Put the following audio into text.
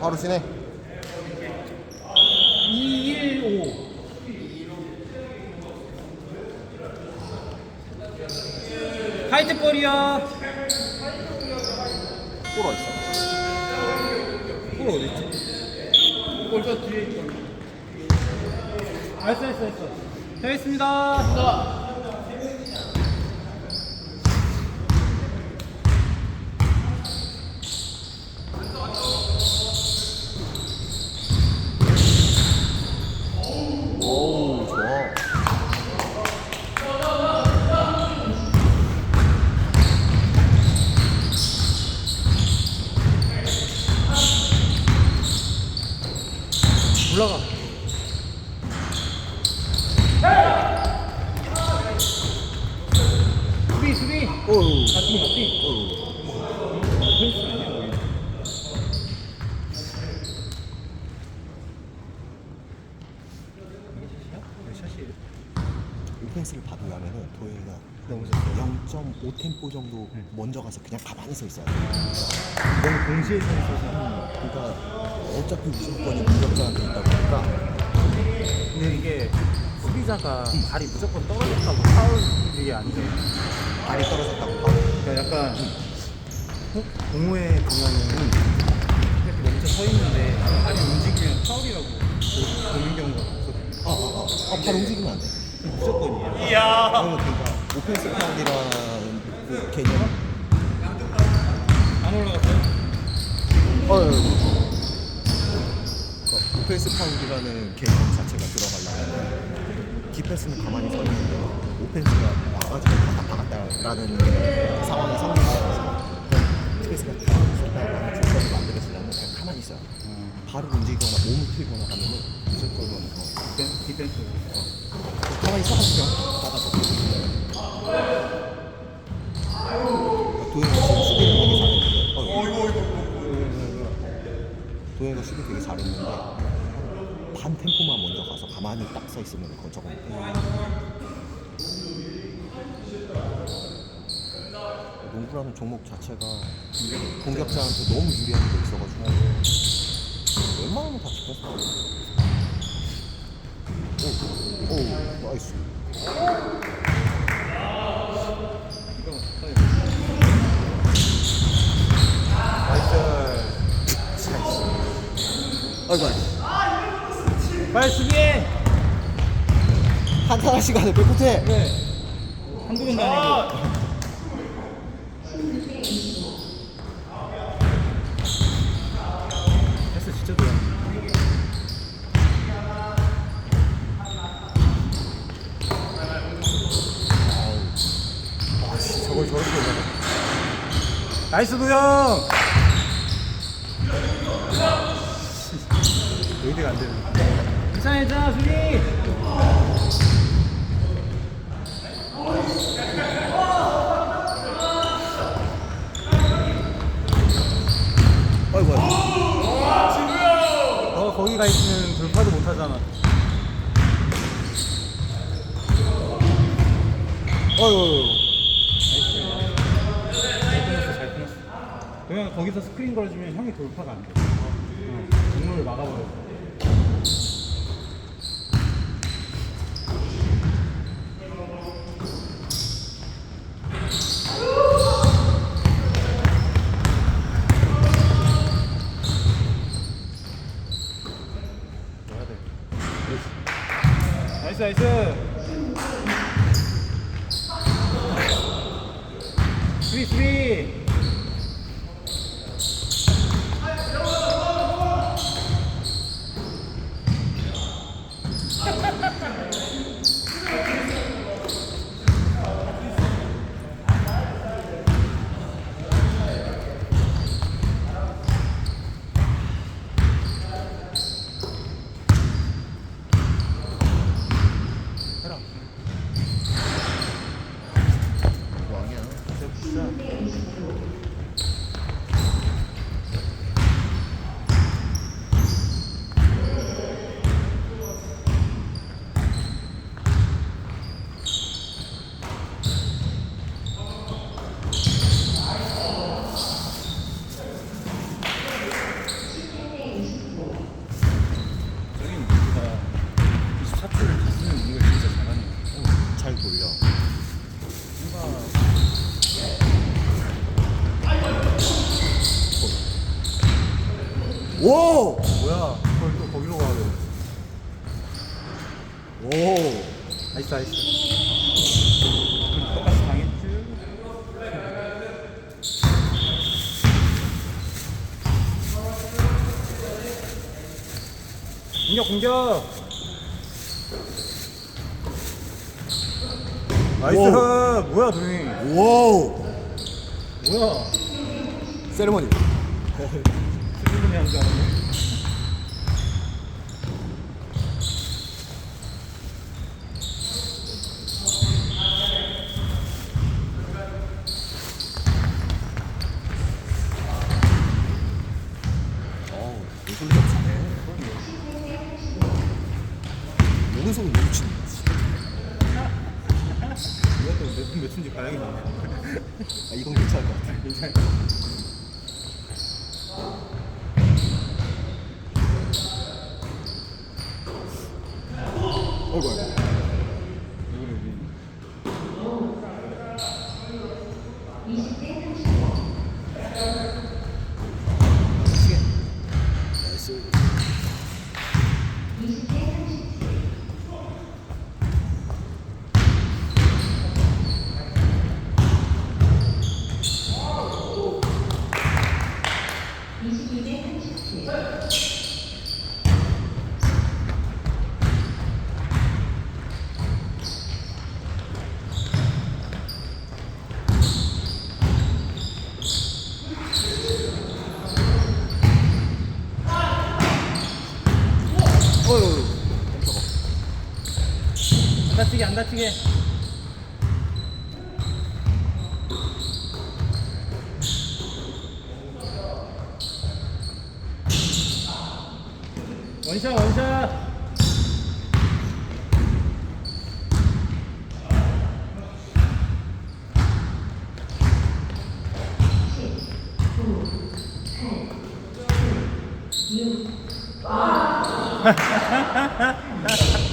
바로 지내. 215 화이트 볼이요 골 어딨어? 볼 어딨지? 볼저 뒤에 있어 알았어 알았어 알았어 되겠습니다 오우 아니야 이게 샷이야? 오펜스를 받으려면은 도현이가 너무 0.5 템포 정도 먼저 가서 그냥 가만히 서 있어야 돼. 너무 동시에 서 있어서 그러니까 어차피 무조건이 공격자한테 있다 보니까 근데 이게 수비자가 발이 무조건 떨어졌다고 파울이 아니잖아 발이 떨어졌다고 봐. 그러니까 약간 어? 공호에 보면은 이렇게 멈춰 서 있는데 발이 움직이면 파울이라고 보- 보는 경우가 많거든요 아, 아, 아, 아, 발 움직이면 안 돼. 무조건이에요 그러면 그러니까 오펜스 파울이라는 그 개념. 안 올라갔어요? 어, 그러니까 오펜스 파울이라는 개념 자체가 들어가려면 디펜스는 가만히 서 있는데 오펜스가 와가지고 라는 상황이 디펜스가 가만히 있었다라는 조건을 만들어주려면 그냥 가만히 있어요. 발을 움직이거나 몸을 틀거나 하면은 무조건 어, 디펜- 디펜스. 가만히 있어가지고 그냥 받아서. 도현이가 지금 수비를 되게 잘했는데. 어, 도현이가 수비 되게 잘했는데 반 템포만 먼저 가서 가만히 딱 서 있으면 그건 저건 농구라는 종목 자체가 공격자한테 너무 유리한 게 있어가지고 웬만하면 다 지켰어 오, 오, 나이스 아이고 빨리 수비해! 한타할 시간에 백코트해 네 한두 번도 아니고 패스 진짜 좋아 아씨 저렇게 올라가 나이스 도영! 의대가 안 되네 괜찮아 괜찮아 수비! 아이고 아이고 너 거기 가 있으면 돌파도 못 하잖아 아이고 잘 끊었어 잘 끊었어 도영 거기서 스크린 걸어주면 형이 돌파가 안돼. 응. 정문을 막아버려 해야 돼 나이스. 나이스 수비 해라 왕이야 진짜 오! 뭐야? 그걸 또 거기로 가야 돼. 오! 나이스 나이스. 똑같이 당했지. 공격 공격. 나이스. 오. 뭐야 도영이? 오! 뭐야? 세레머니. 수준이 한줄 알았네. 오글리 없네. 오른손은 못 치는 거지. 이것도 몇분 몇인지 봐야겠네. 아, 이건 괜찮을 것 같아. 괜찮아. 어이구, 어이구. 이거를 우리 시계. 나이스. 어휴. 안 다치게 안 다치게. 원샷 원샷.